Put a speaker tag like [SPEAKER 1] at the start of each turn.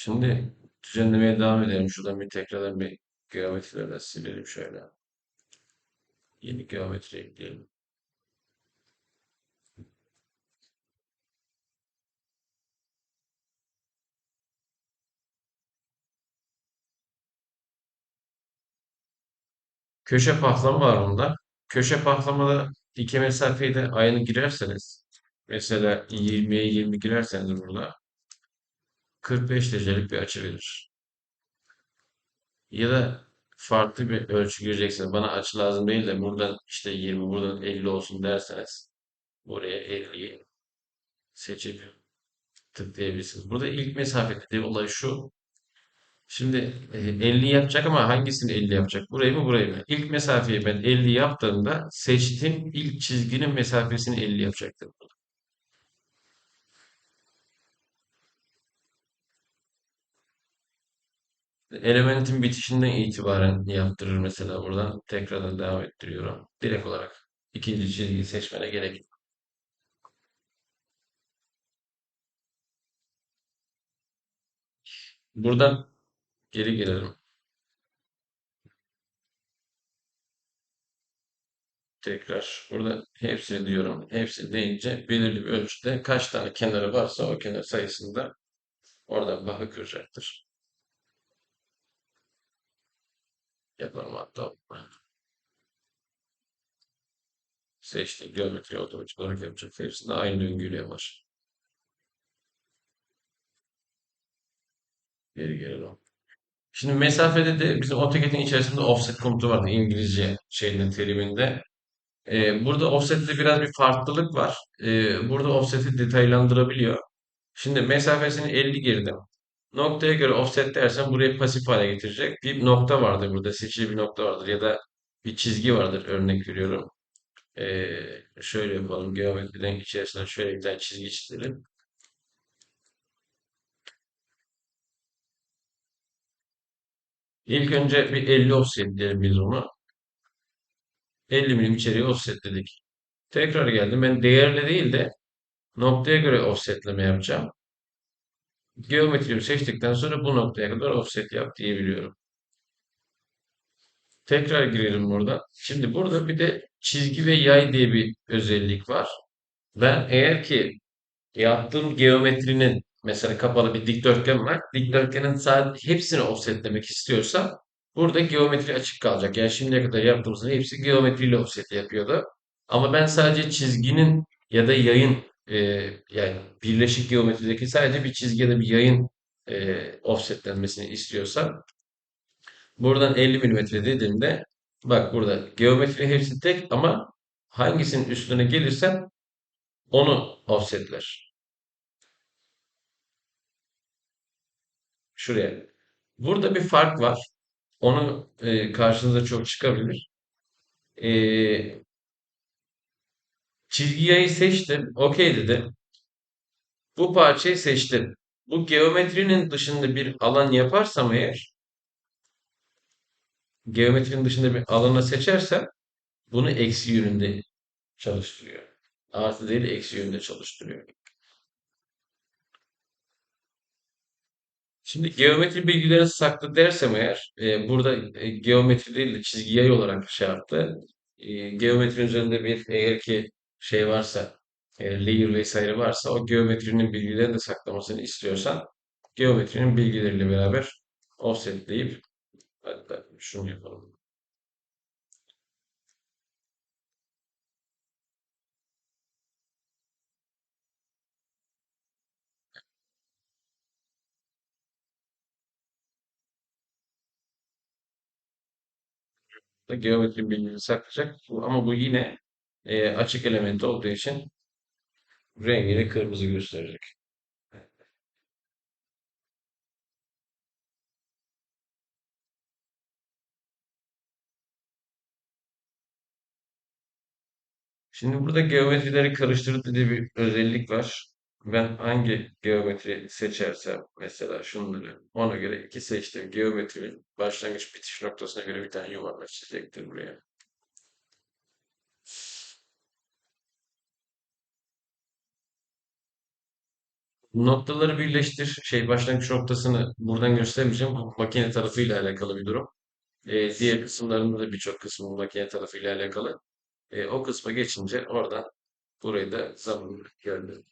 [SPEAKER 1] Şimdi düzenlemeye devam edelim. Şuradan bir tekrardan bir geometrileri silelim şöyle. Yeni geometri ekleyelim. Köşe pahlama var bunda. Köşe pahlamada dike mesafeyi de aynı girerseniz mesela 20'ye 20 girerseniz burada 45 derecelik bir açı verir. Ya da farklı bir ölçü gireceksiniz. Bana açı lazım değil de buradan işte 20, buradan 50 olsun derseniz buraya 50'yi seçip tıklayabilirsiniz. Burada ilk mesafe dediği olay şu. Şimdi e, 50 yapacak ama hangisini 50 yapacak? Burayı mı burayı mı? İlk mesafeyi ben 50 yaptığımda seçtiğim ilk çizginin mesafesini 50 yapacaktır. Elementin bitişinden itibaren yaptırır mesela buradan. Tekrardan devam ettiriyorum. Direkt olarak ikinci çizgiyi seçmene gerek yok. Buradan geri gelelim. Tekrar burada hepsini diyorum. Hepsini deyince belirli bir ölçüde kaç tane kenarı varsa o kenar sayısında oradan bakı kıracaktır. Yapalım hatta. Seçti. Geometri otomatik olarak yapacak. Hepsinde aynı döngüyle yapar. Geri gelelim. Şimdi mesafede de bizim AutoCAD'in içerisinde offset komutu vardı İngilizce şeyinin teriminde. Ee, burada offset'te biraz bir farklılık var. Ee, burada offset'i detaylandırabiliyor. Şimdi mesafesini 50 girdim. Noktaya göre offset dersen burayı pasif hale getirecek. Bir nokta vardır burada. Seçili bir nokta vardır ya da bir çizgi vardır örnek veriyorum. Ee, şöyle yapalım. Geometriden içerisine şöyle bir tane çizgi çizelim. İlk önce bir 50 offset diyelim biz onu. 50 milim içeriye offsetledik. Tekrar geldim. Ben değerle değil de noktaya göre offsetleme yapacağım. Geometriyi seçtikten sonra bu noktaya kadar offset yap diyebiliyorum. Tekrar girelim burada. Şimdi burada bir de çizgi ve yay diye bir özellik var. Ben eğer ki yaptığım geometrinin mesela kapalı bir dikdörtgen var. Dikdörtgenin sadece hepsini offsetlemek istiyorsam burada geometri açık kalacak. Yani şimdiye kadar yaptığımızın hepsi geometriyle offset yapıyordu. Ama ben sadece çizginin ya da yayın e, yani birleşik geometrideki sadece bir çizgi ya da bir yayın e, offsetlenmesini istiyorsam buradan 50 mm dediğimde bak burada geometri hepsi tek ama hangisinin üstüne gelirsem onu offsetler. Şuraya. Burada bir fark var. Onu e, karşınıza çok çıkabilir. E, çizgi yayı seçtim. Okey dedim. Bu parçayı seçtim. Bu geometrinin dışında bir alan yaparsam eğer geometrinin dışında bir alanı seçersem bunu eksi yönünde çalıştırıyor. Artı değil eksi yönünde çalıştırıyor. Şimdi geometri bilgileri saklı dersem eğer e, burada e, geometri değil de çizgi yay olarak şey yaptı. E, geometrinin üzerinde bir eğer ki şey varsa e, layer vesaire varsa o geometrinin bilgilerini de saklamasını istiyorsan geometrinin bilgileriyle beraber offsetleyip hatta şunu yapalım. da geometri bilgisini saklayacak. Ama bu yine e, açık element olduğu için rengini kırmızı gösterecek. Şimdi burada geometrileri karıştırdı diye bir özellik var. Ben hangi geometri seçersem mesela şunları ona göre iki seçtim. Geometrinin başlangıç bitiş noktasına göre bir tane yuvarlak çizecektir buraya. Noktaları birleştir. Şey başlangıç noktasını buradan göstermeyeceğim. Makine tarafıyla alakalı bir durum. E, diğer kısımlarında da birçok kısmı makine tarafıyla alakalı. E, o kısma geçince oradan burayı da zamanla gördüm.